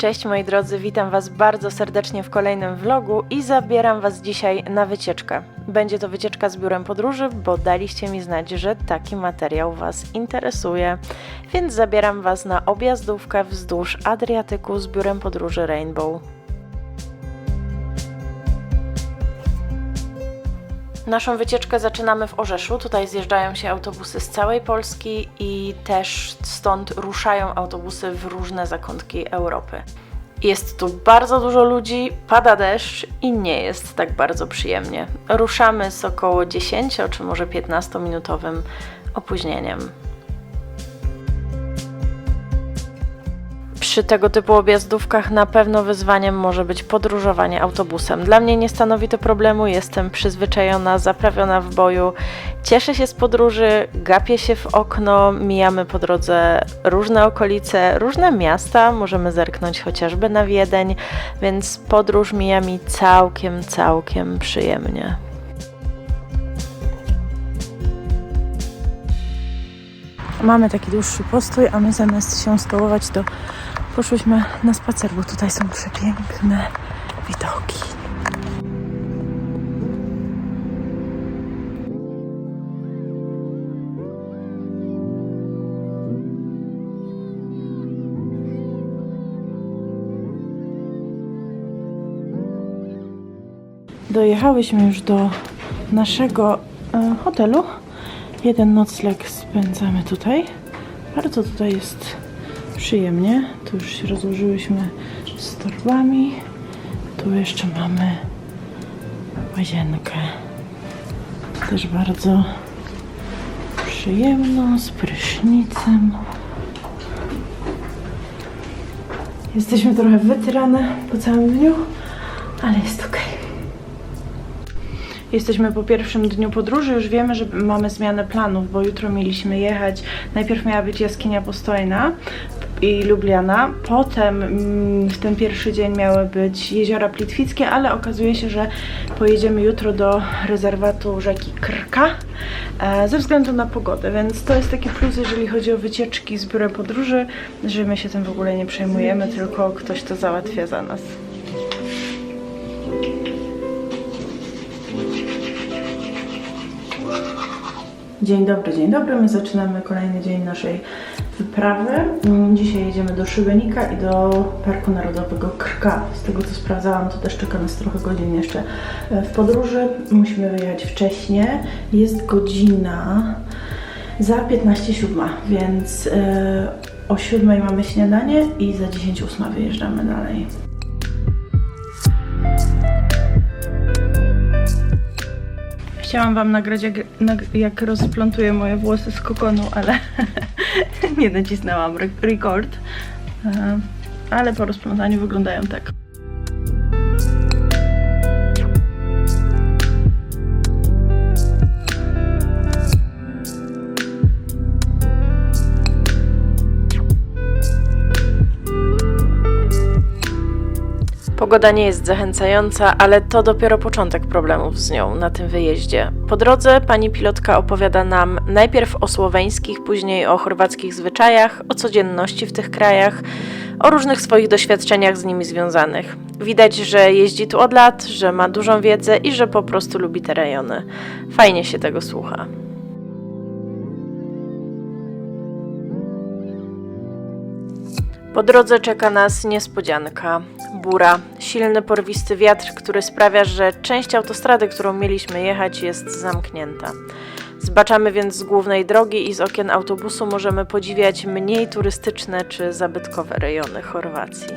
Cześć moi drodzy, witam Was bardzo serdecznie w kolejnym vlogu i zabieram Was dzisiaj na wycieczkę. Będzie to wycieczka z biurem podróży, bo daliście mi znać, że taki materiał Was interesuje, więc zabieram Was na objazdówkę wzdłuż Adriatyku z biurem podróży Rainbow. Naszą wycieczkę zaczynamy w Orzeszu. Tutaj zjeżdżają się autobusy z całej Polski i też stąd ruszają autobusy w różne zakątki Europy. Jest tu bardzo dużo ludzi, pada deszcz i nie jest tak bardzo przyjemnie. Ruszamy z około 10 czy może 15-minutowym opóźnieniem. Przy tego typu objazdówkach na pewno wyzwaniem może być podróżowanie autobusem. Dla mnie nie stanowi to problemu, jestem przyzwyczajona, zaprawiona w boju. Cieszę się z podróży, gapię się w okno, mijamy po drodze różne okolice, różne miasta, możemy zerknąć chociażby na Wiedeń, więc podróż mija mi całkiem, całkiem przyjemnie. Mamy taki dłuższy postój, a my zamiast się stołować, to poszłyśmy na spacer, bo tutaj są przepiękne widoki. Dojechałyśmy już do naszego e, hotelu. Jeden nocleg spędzamy tutaj. Bardzo tutaj jest przyjemnie. Tu już się rozłożyłyśmy z torbami. Tu jeszcze mamy łazienkę. Też bardzo przyjemną, z prysznicem. Jesteśmy trochę wytrane po całym dniu, ale jest ok. Jesteśmy po pierwszym dniu podróży, już wiemy, że mamy zmianę planów, bo jutro mieliśmy jechać. Najpierw miała być jaskinia postojna i Lubliana, potem mm, w ten pierwszy dzień miały być jeziora Plitwickie, ale okazuje się, że pojedziemy jutro do rezerwatu rzeki Krka e, ze względu na pogodę, więc to jest taki plus, jeżeli chodzi o wycieczki z biurem podróży, że my się tym w ogóle nie przejmujemy, tylko ktoś to załatwia za nas. Dzień dobry, dzień dobry. My zaczynamy kolejny dzień naszej wyprawy. Dzisiaj jedziemy do Szybenika i do Parku Narodowego Krka. Z tego co sprawdzałam, to też czeka nas trochę godzin jeszcze e, w podróży. Musimy wyjechać wcześniej. Jest godzina za 15.07, więc e, o 7 mamy śniadanie i za 10.08 wyjeżdżamy dalej. Chciałam Wam nagrać, jak, jak rozplątuję moje włosy z kokonu, ale nie nacisnęłam re record. E, Ale po rozplątaniu wyglądają tak. Pogoda nie jest zachęcająca, ale to dopiero początek problemów z nią na tym wyjeździe. Po drodze pani pilotka opowiada nam najpierw o słoweńskich, później o chorwackich zwyczajach, o codzienności w tych krajach, o różnych swoich doświadczeniach z nimi związanych. Widać, że jeździ tu od lat, że ma dużą wiedzę i że po prostu lubi te rejony. Fajnie się tego słucha. Po drodze czeka nas niespodzianka. Bura, silny porwisty wiatr, który sprawia, że część autostrady, którą mieliśmy jechać, jest zamknięta. Zbaczamy więc z głównej drogi i z okien autobusu możemy podziwiać mniej turystyczne czy zabytkowe rejony Chorwacji.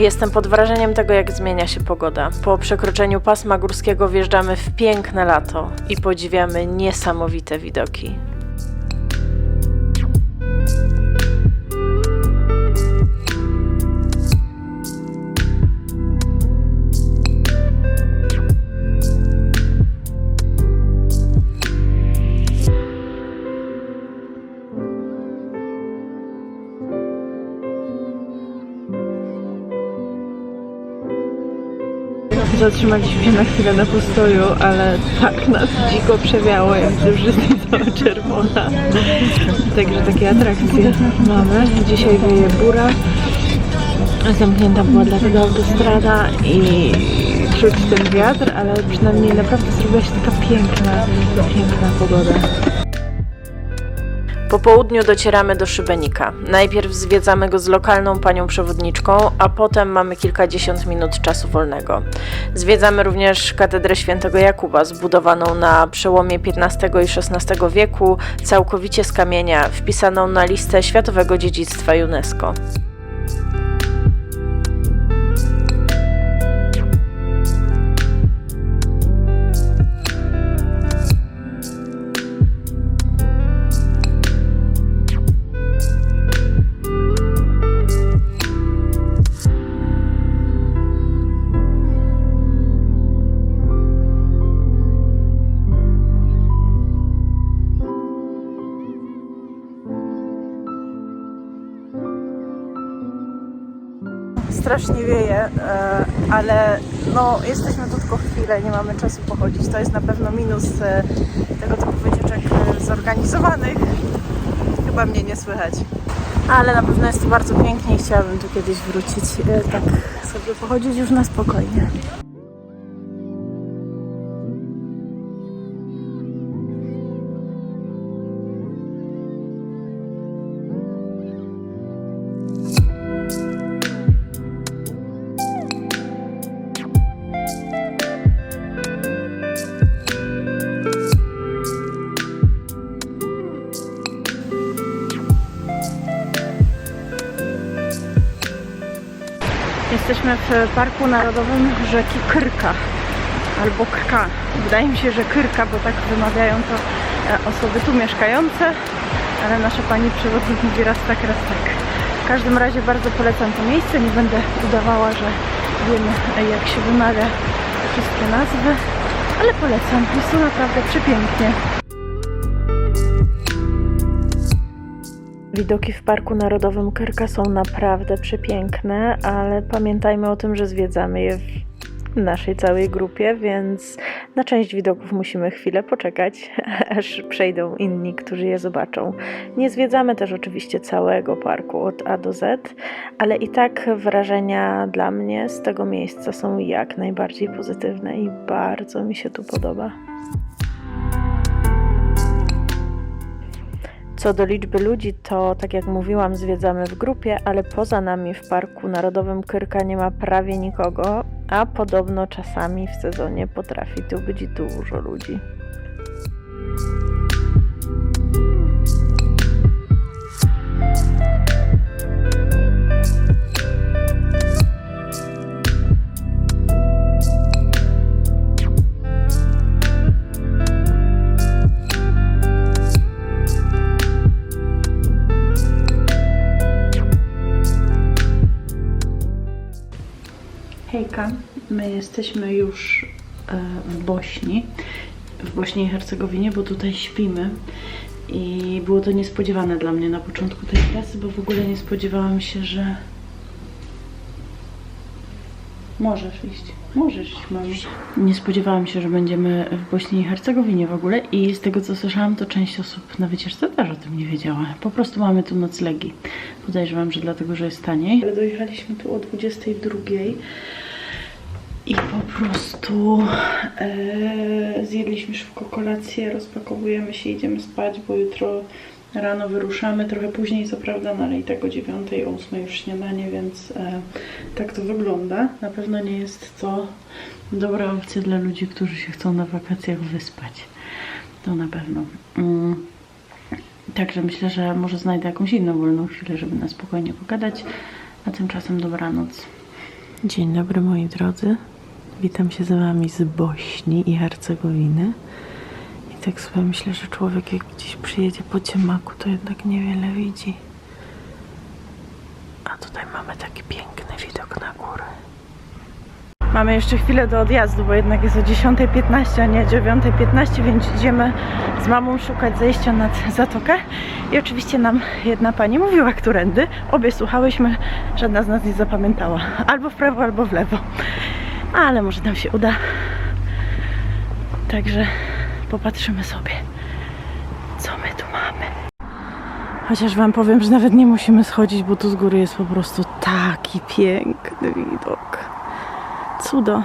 Jestem pod wrażeniem tego, jak zmienia się pogoda. Po przekroczeniu pasma górskiego wjeżdżamy w piękne lato i podziwiamy niesamowite widoki. Zatrzymaliśmy się na chwilę na postoju, ale tak nas dziko przewiało, jak to wszystko cała czerwona. Także takie atrakcje mamy. Dzisiaj wieje bura. Zamknięta była dlatego autostrada i czuć ten wiatr, ale przynajmniej naprawdę zrobiła się taka piękna, piękna pogoda. Po południu docieramy do Szybenika. Najpierw zwiedzamy go z lokalną panią przewodniczką, a potem mamy kilkadziesiąt minut czasu wolnego. Zwiedzamy również katedrę świętego Jakuba, zbudowaną na przełomie XV i XVI wieku, całkowicie z kamienia, wpisaną na listę Światowego Dziedzictwa UNESCO. Strasznie wieje, e, ale no, jesteśmy tu tylko chwilę, nie mamy czasu pochodzić. To jest na pewno minus e, tego typu wycieczek e, zorganizowanych. Chyba mnie nie słychać. Ale na pewno jest tu bardzo pięknie i chciałabym tu kiedyś wrócić, tak sobie pochodzić już na spokojnie. Jesteśmy w Parku Narodowym rzeki Krka albo Krka. Wydaje mi się, że Krka, bo tak wymawiają to e, osoby tu mieszkające, ale nasza pani przewodnik mówi raz tak, raz tak. W każdym razie bardzo polecam to miejsce. Nie będę udawała, że wiem jak się wymawia wszystkie nazwy, ale polecam. Jest tu naprawdę przepięknie. Widoki w Parku Narodowym Krka są naprawdę przepiękne, ale pamiętajmy o tym, że zwiedzamy je w naszej całej grupie, więc na część widoków musimy chwilę poczekać, aż przejdą inni, którzy je zobaczą. Nie zwiedzamy też oczywiście całego parku od A do Z, ale i tak wrażenia dla mnie z tego miejsca są jak najbardziej pozytywne i bardzo mi się tu podoba. Co do liczby ludzi, to tak jak mówiłam, zwiedzamy w grupie, ale poza nami w Parku Narodowym Kyrka nie ma prawie nikogo, a podobno czasami w sezonie potrafi tu być dużo ludzi. Jesteśmy już e, w Bośni, w Bośni i Hercegowinie, bo tutaj śpimy. I było to niespodziewane dla mnie na początku tej trasy, bo w ogóle nie spodziewałam się, że. Możesz iść. Możesz iść. Nie spodziewałam się, że będziemy w Bośni i Hercegowinie w ogóle i z tego co słyszałam, to część osób na wycieczce też o tym nie wiedziała. Po prostu mamy tu noclegi. Podejrzewam, że dlatego, że jest taniej. Ale dojechaliśmy tu o 22. I po prostu e, zjedliśmy szybko kolację, rozpakowujemy się, idziemy spać, bo jutro rano wyruszamy, trochę później co prawda, no ale i tak o 9, o 8 już śniadanie, więc e, tak to wygląda. Na pewno nie jest to dobra opcja dla ludzi, którzy się chcą na wakacjach wyspać. To na pewno. Mm. Także myślę, że może znajdę jakąś inną wolną chwilę, żeby na spokojnie pogadać, a tymczasem dobranoc. Dzień dobry moi drodzy. Witam się z wami z Bośni i Hercegowiny. I tak sobie myślę, że człowiek jak gdzieś przyjedzie po ciemaku, to jednak niewiele widzi. A tutaj mamy taki piękny widok na górę. Mamy jeszcze chwilę do odjazdu, bo jednak jest o 10.15, a nie 9.15, więc idziemy z mamą szukać zejścia nad zatokę. I oczywiście nam jedna pani mówiła, którędy. Obie słuchałyśmy, żadna z nas nie zapamiętała. Albo w prawo, albo w lewo. Ale może nam się uda. Także popatrzymy sobie, co my tu mamy. Chociaż Wam powiem, że nawet nie musimy schodzić, bo tu z góry jest po prostu taki piękny widok. Cudo.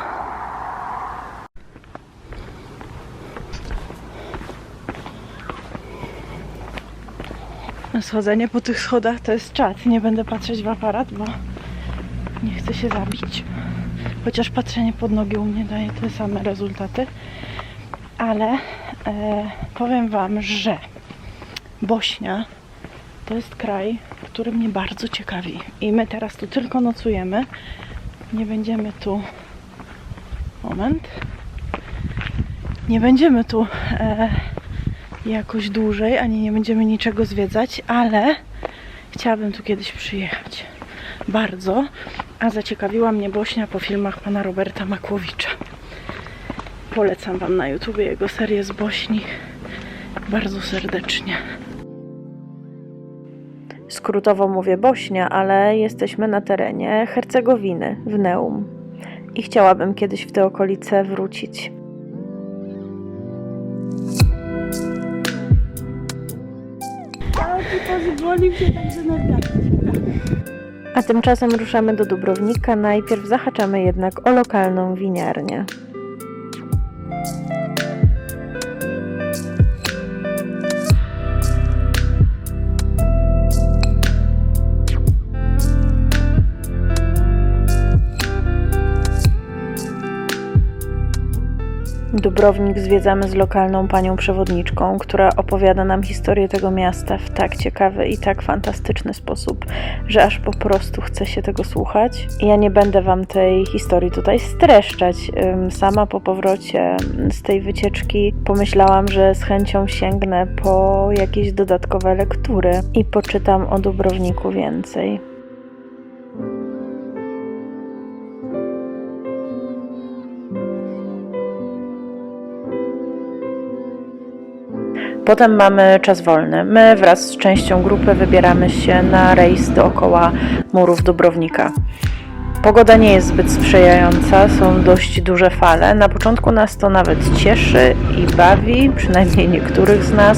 Schodzenie po tych schodach to jest czat. Nie będę patrzeć w aparat, bo nie chcę się zabić. Chociaż patrzenie pod nogi u mnie daje te same rezultaty. Ale e, powiem Wam, że Bośnia to jest kraj, który mnie bardzo ciekawi. I my teraz tu tylko nocujemy. Nie będziemy tu. Moment. Nie będziemy tu e, jakoś dłużej, ani nie będziemy niczego zwiedzać, ale chciałabym tu kiedyś przyjechać. Bardzo. A zaciekawiła mnie Bośnia po filmach pana Roberta Makłowicza. Polecam Wam na YouTube jego serię z Bośni bardzo serdecznie. Skrótowo mówię Bośnia, ale jesteśmy na terenie Hercegowiny w Neum. I chciałabym kiedyś w te okolice wrócić. A tymczasem ruszamy do Dubrownika. Najpierw zahaczamy jednak o lokalną winiarnię. Dubrownik zwiedzamy z lokalną panią przewodniczką, która opowiada nam historię tego miasta w tak ciekawy i tak fantastyczny sposób, że aż po prostu chce się tego słuchać. Ja nie będę wam tej historii tutaj streszczać. Sama po powrocie z tej wycieczki pomyślałam, że z chęcią sięgnę po jakieś dodatkowe lektury i poczytam o Dubrowniku więcej. Potem mamy czas wolny. My wraz z częścią grupy wybieramy się na rejs dookoła murów Dubrownika. Pogoda nie jest zbyt sprzyjająca, są dość duże fale. Na początku nas to nawet cieszy i bawi, przynajmniej niektórych z nas,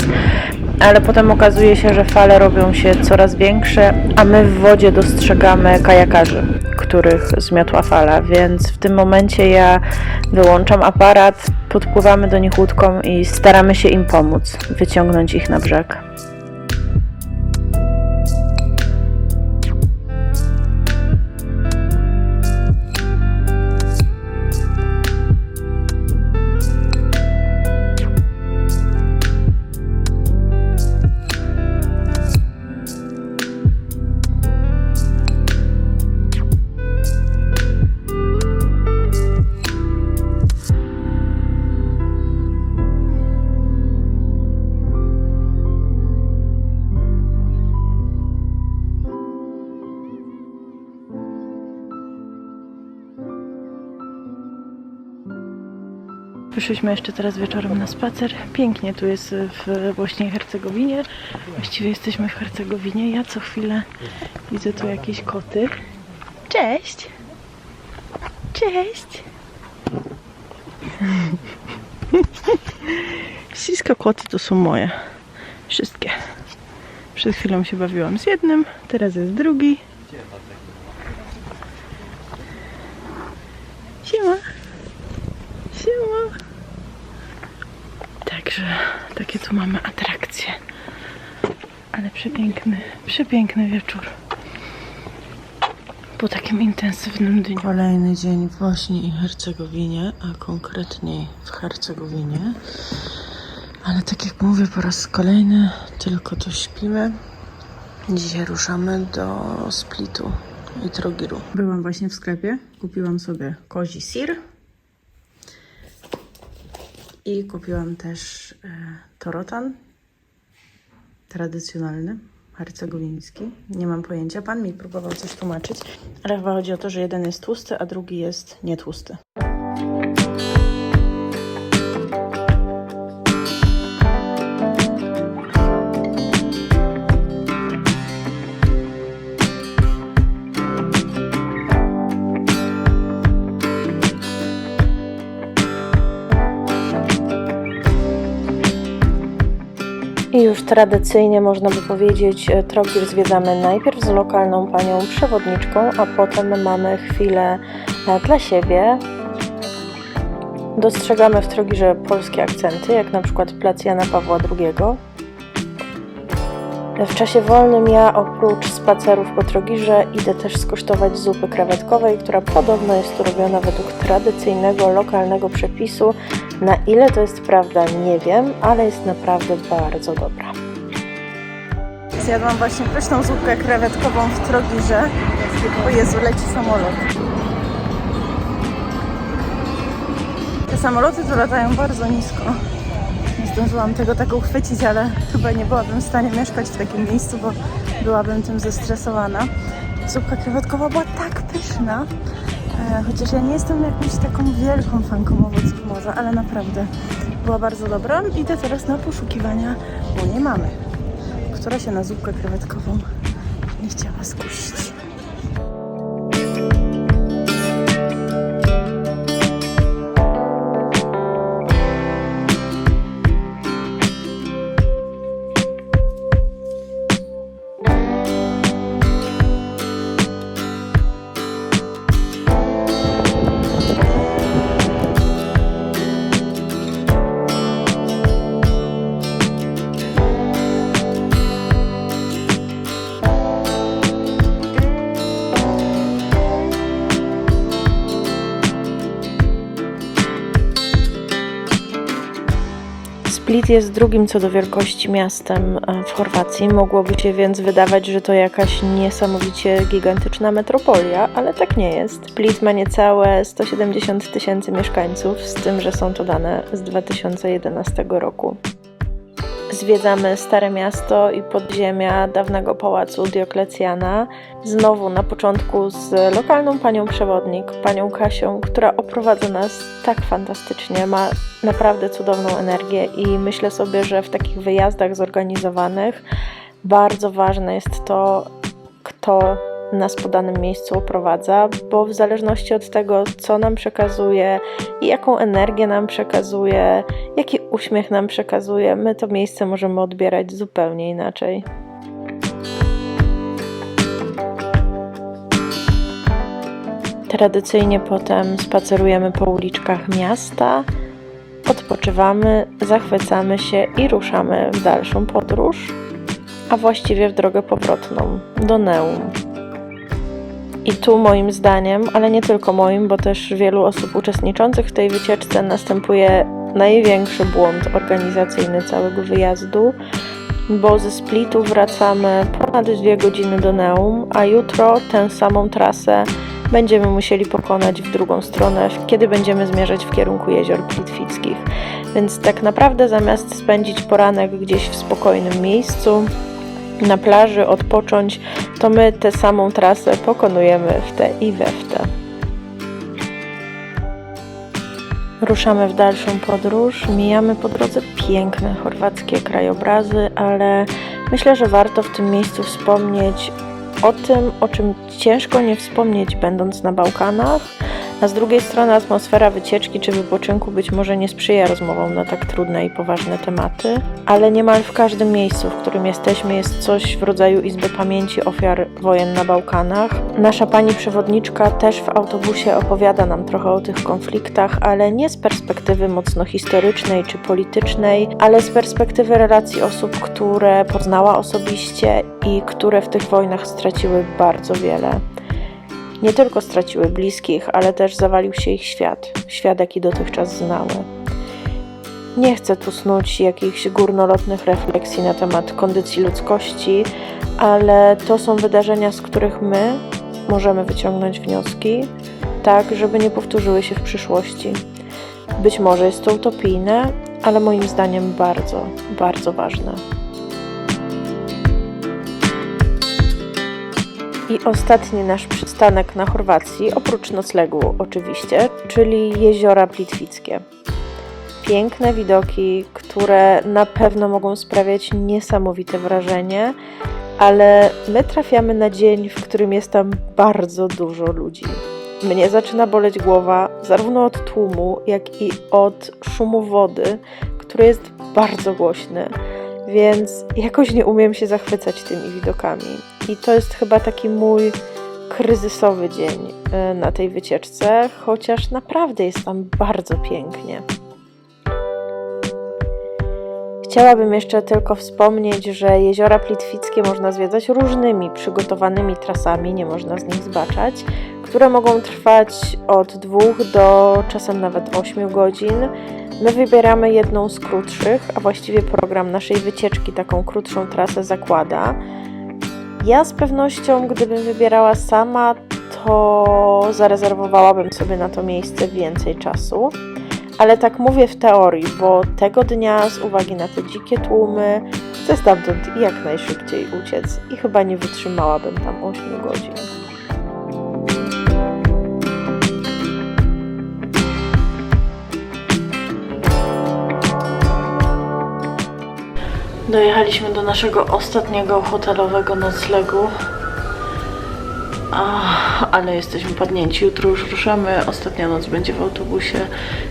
ale potem okazuje się, że fale robią się coraz większe, a my w wodzie dostrzegamy kajakarzy, których zmiotła fala, więc w tym momencie ja wyłączam aparat, podpływamy do nich łódką i staramy się im pomóc, wyciągnąć ich na brzeg. Wyszliśmy jeszcze teraz wieczorem na spacer. Pięknie tu jest w Bośni i Hercegowinie. Właściwie jesteśmy w Hercegowinie. Ja co chwilę widzę tu jakieś koty. Cześć! Cześć! Wszystkie koty to są moje. Wszystkie. Przed chwilą się bawiłam z jednym, teraz jest drugi. Siema! Siema! Także takie tu mamy atrakcje. Ale przepiękny, przepiękny wieczór. Po takim intensywnym dniu. Kolejny dzień w Bośni i Hercegowinie, a konkretniej w Hercegowinie. Ale tak jak mówię po raz kolejny, tylko tu śpimy. Dzisiaj ruszamy do Splitu i Trogiru. Byłam właśnie w sklepie, kupiłam sobie kozi sir. I kupiłam też e, torotan tradycjonalny, hercegowiński. Nie mam pojęcia, pan mi próbował coś tłumaczyć, ale chyba chodzi o to, że jeden jest tłusty, a drugi jest nietłusty. Tradycyjnie można by powiedzieć, e, Trogir zwiedzamy najpierw z lokalną panią przewodniczką, a potem mamy chwilę e, dla siebie. Dostrzegamy w Trogirze polskie akcenty, jak na przykład plac Jana Pawła II. W czasie wolnym ja oprócz spacerów po Trogirze idę też skosztować zupy krewetkowej, która podobno jest tu robiona według tradycyjnego, lokalnego przepisu. Na ile to jest prawda, nie wiem, ale jest naprawdę bardzo dobra. Zjadłam właśnie pyszną zupkę krewetkową w Trogirze. O Jezu, leci samolot. Te samoloty tu latają bardzo nisko. Zdążyłam tego tak uchwycić, ale chyba nie byłabym w stanie mieszkać w takim miejscu, bo byłabym tym zestresowana. Zupka krewetkowa była tak pyszna, e, chociaż ja nie jestem jakąś taką wielką fanką owoców morza, ale naprawdę była bardzo dobra. Idę teraz na poszukiwania mojej mamy która się na zupkę krewetkową nie chciała skusić. Jest drugim co do wielkości miastem e, w Chorwacji. Mogłoby się więc wydawać, że to jakaś niesamowicie gigantyczna metropolia, ale tak nie jest. Split ma niecałe 170 tysięcy mieszkańców, z tym, że są to dane z 2011 roku. Zwiedzamy Stare Miasto i podziemia dawnego pałacu Dioklecjana. Znowu na początku z lokalną panią przewodnik, panią Kasią, która oprowadza nas tak fantastycznie, ma naprawdę cudowną energię i myślę sobie, że w takich wyjazdach zorganizowanych bardzo ważne jest to, kto nas po danym miejscu oprowadza, bo w zależności od tego, co nam przekazuje i jaką energię nam przekazuje, jaki uśmiech nam przekazuje, my to miejsce możemy odbierać zupełnie inaczej. Tradycyjnie potem spacerujemy po uliczkach miasta, odpoczywamy, zachwycamy się i ruszamy w dalszą podróż, a właściwie w drogę powrotną do Neum. I tu moim zdaniem, ale nie tylko moim, bo też wielu osób uczestniczących w tej wycieczce następuje największy błąd organizacyjny całego wyjazdu, bo ze Splitu wracamy ponad dwie godziny do Neum, a jutro tę samą trasę będziemy musieli pokonać w drugą stronę, kiedy będziemy zmierzać w kierunku jezior Plitwickich. Więc tak naprawdę zamiast spędzić poranek gdzieś w spokojnym miejscu, na plaży odpocząć, to my tę samą trasę pokonujemy w te i we w te. Ruszamy w dalszą podróż, mijamy po drodze piękne chorwackie krajobrazy, ale myślę, że warto w tym miejscu wspomnieć o tym, o czym ciężko nie wspomnieć, będąc na Bałkanach, a z drugiej strony atmosfera wycieczki czy wypoczynku być może nie sprzyja rozmowom na tak trudne i poważne tematy, ale niemal w każdym miejscu, w którym jesteśmy, jest coś w rodzaju Izby Pamięci Ofiar Wojen na Bałkanach. Nasza pani przewodniczka też w autobusie opowiada nam trochę o tych konfliktach, ale nie z perspektywy mocno historycznej czy politycznej, ale z perspektywy relacji osób, które poznała osobiście i które w tych wojnach straciły bardzo wiele. Nie tylko straciły bliskich, ale też zawalił się ich świat, świat jaki dotychczas znały. Nie chcę tu snuć jakichś górnolotnych refleksji na temat kondycji ludzkości, ale to są wydarzenia, z których my możemy wyciągnąć wnioski, tak żeby nie powtórzyły się w przyszłości. Być może jest to utopijne, ale moim zdaniem bardzo, bardzo ważne. I ostatni nasz przystanek na Chorwacji, oprócz noclegu oczywiście, czyli jeziora Plitwickie. Piękne widoki, które na pewno mogą sprawiać niesamowite wrażenie, ale my trafiamy na dzień, w którym jest tam bardzo dużo ludzi. Mnie zaczyna boleć głowa zarówno od tłumu, jak i od szumu wody, który jest bardzo głośny. więc jakoś nie umiem się zachwycać tymi widokami. I to jest chyba taki mój kryzysowy dzień e, na tej wycieczce, chociaż naprawdę jest tam bardzo pięknie. Chciałabym jeszcze tylko wspomnieć, że jeziora Plitwickie można zwiedzać różnymi przygotowanymi trasami, nie można z nich zbaczać, które mogą trwać od dwóch do czasem nawet 8 godzin. My wybieramy jedną z krótszych, a właściwie program naszej wycieczki taką krótszą trasę zakłada. Ja z pewnością, gdybym wybierała sama, to zarezerwowałabym sobie na to miejsce więcej czasu. Ale tak mówię w teorii, bo tego dnia z uwagi na te dzikie tłumy chcę stamtąd jak najszybciej uciec i chyba nie wytrzymałabym tam 8 godzin. Dojechaliśmy do naszego ostatniego hotelowego noclegu. Ale jesteśmy padnięci. Jutro już ruszamy. Ostatnia noc będzie w autobusie.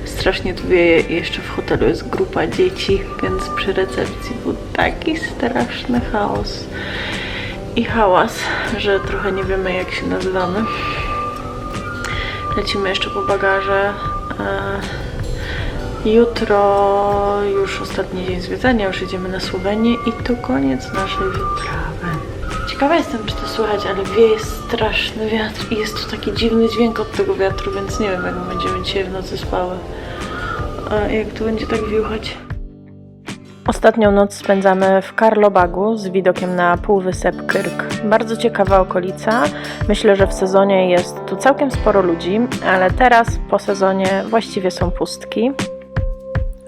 Strasznie tu wieje i jeszcze w hotelu jest grupa dzieci, więc przy recepcji był taki straszny chaos i hałas, że trochę nie wiemy jak się nazywamy. Lecimy jeszcze po bagaże. E, Jutro już ostatni dzień zwiedzania, już jedziemy na Słowenię i to koniec naszej wyprawy. Ciekawa jestem, czy to słychać, ale wieje straszny wiatr i jest tu taki dziwny dźwięk od tego wiatru, więc nie wiem, jak my będziemy dzisiaj w nocy spały. A jak tu będzie tak wiuchać? Ostatnią noc spędzamy w Karlobagu z widokiem na półwysep Kyrk. Bardzo ciekawa okolica. Myślę, że w sezonie jest tu całkiem sporo ludzi, ale teraz po sezonie właściwie są pustki.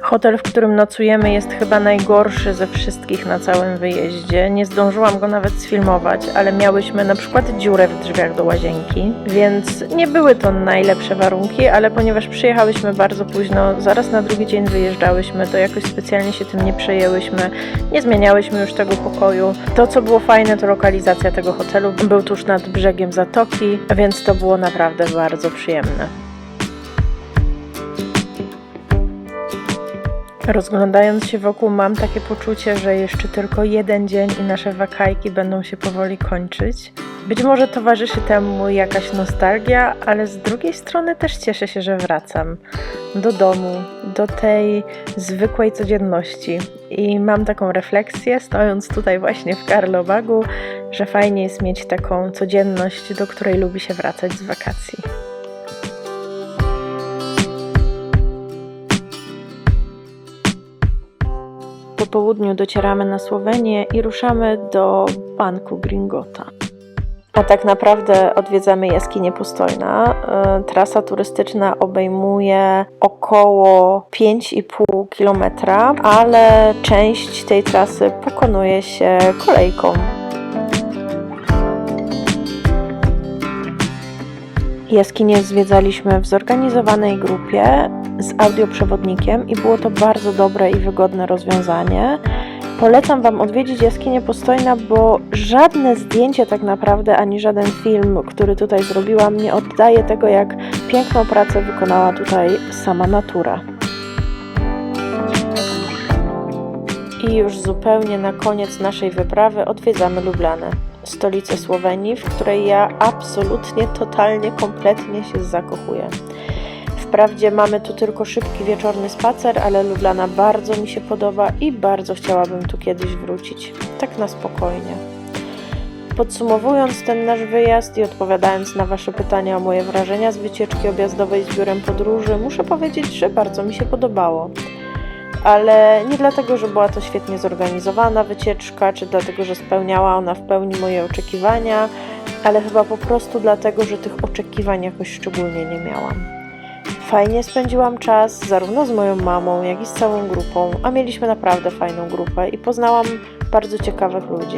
Hotel, w którym nocujemy, jest chyba najgorszy ze wszystkich na całym wyjeździe. Nie zdążyłam go nawet sfilmować, ale miałyśmy na przykład dziurę w drzwiach do łazienki, więc nie były to najlepsze warunki, ale ponieważ przyjechałyśmy bardzo późno, zaraz na drugi dzień wyjeżdżałyśmy, to jakoś specjalnie się tym nie przejęłyśmy, nie zmieniałyśmy już tego pokoju. To, co było fajne, to lokalizacja tego hotelu. Był tuż nad brzegiem zatoki, więc to było naprawdę bardzo przyjemne. Rozglądając się wokół, mam takie poczucie, że jeszcze tylko jeden dzień i nasze wakajki będą się powoli kończyć. Być może towarzyszy temu jakaś nostalgia, ale z drugiej strony też cieszę się, że wracam do domu, do tej zwykłej codzienności. I mam taką refleksję, stojąc tutaj właśnie w Karlowagu, że fajnie jest mieć taką codzienność, do której lubi się wracać z wakacji. Po południu docieramy na Słowenię i ruszamy do banku Gringota. A tak naprawdę odwiedzamy jaskinię Pustojna. E, Trasa turystyczna obejmuje około 5,5 km, ale część tej trasy pokonuje się kolejką. Jaskinię zwiedzaliśmy w zorganizowanej grupie z audioprzewodnikiem i było to bardzo dobre i wygodne rozwiązanie. Polecam Wam odwiedzić jaskinię Postojna, bo żadne zdjęcie tak naprawdę, ani żaden film, który tutaj zrobiłam, nie oddaje tego, jak piękną pracę wykonała tutaj sama natura. I już zupełnie na koniec naszej wyprawy odwiedzamy Lublanę, stolicę Słowenii, w której ja absolutnie, totalnie, kompletnie się zakochuję. Wprawdzie mamy tu tylko szybki wieczorny spacer, ale Lublana bardzo mi się podoba i bardzo chciałabym tu kiedyś wrócić. Tak na spokojnie. Podsumowując ten nasz wyjazd i odpowiadając na Wasze pytania o moje wrażenia z wycieczki objazdowej z biurem podróży, muszę powiedzieć, że bardzo mi się podobało. Ale nie dlatego, że była to świetnie zorganizowana wycieczka, czy dlatego, że spełniała ona w pełni moje oczekiwania, ale chyba po prostu dlatego, że tych oczekiwań jakoś szczególnie nie miałam. Fajnie spędziłam czas zarówno z moją mamą, jak i z całą grupą, a mieliśmy naprawdę fajną grupę i poznałam bardzo ciekawych ludzi.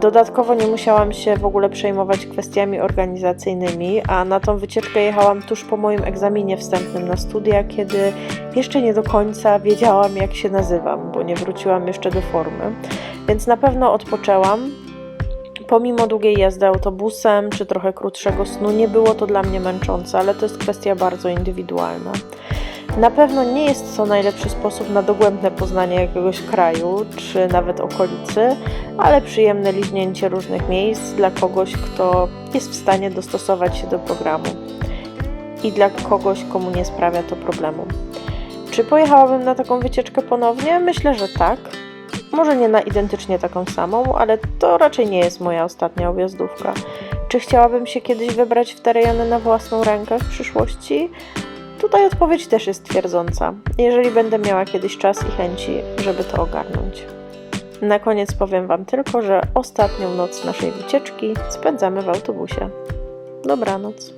Dodatkowo nie musiałam się w ogóle przejmować kwestiami organizacyjnymi, a na tą wycieczkę jechałam tuż po moim egzaminie wstępnym na studia, kiedy jeszcze nie do końca wiedziałam, jak się nazywam, bo nie wróciłam jeszcze do formy. Więc na pewno odpoczęłam, Pomimo długiej jazdy autobusem czy trochę krótszego snu, nie było to dla mnie męczące, ale to jest kwestia bardzo indywidualna. Na pewno nie jest to najlepszy sposób na dogłębne poznanie jakiegoś kraju czy nawet okolicy, ale przyjemne liźnięcie różnych miejsc dla kogoś, kto jest w stanie dostosować się do programu i dla kogoś, komu nie sprawia to problemu. Czy pojechałabym na taką wycieczkę ponownie? Myślę, że tak. Może nie na identycznie taką samą, ale to raczej nie jest moja ostatnia objazdówka. Czy chciałabym się kiedyś wybrać w te rejony na własną rękę w przyszłości? Tutaj odpowiedź też jest twierdząca, jeżeli będę miała kiedyś czas i chęci, żeby to ogarnąć. Na koniec powiem Wam tylko, że ostatnią noc naszej wycieczki spędzamy w autobusie. Dobranoc.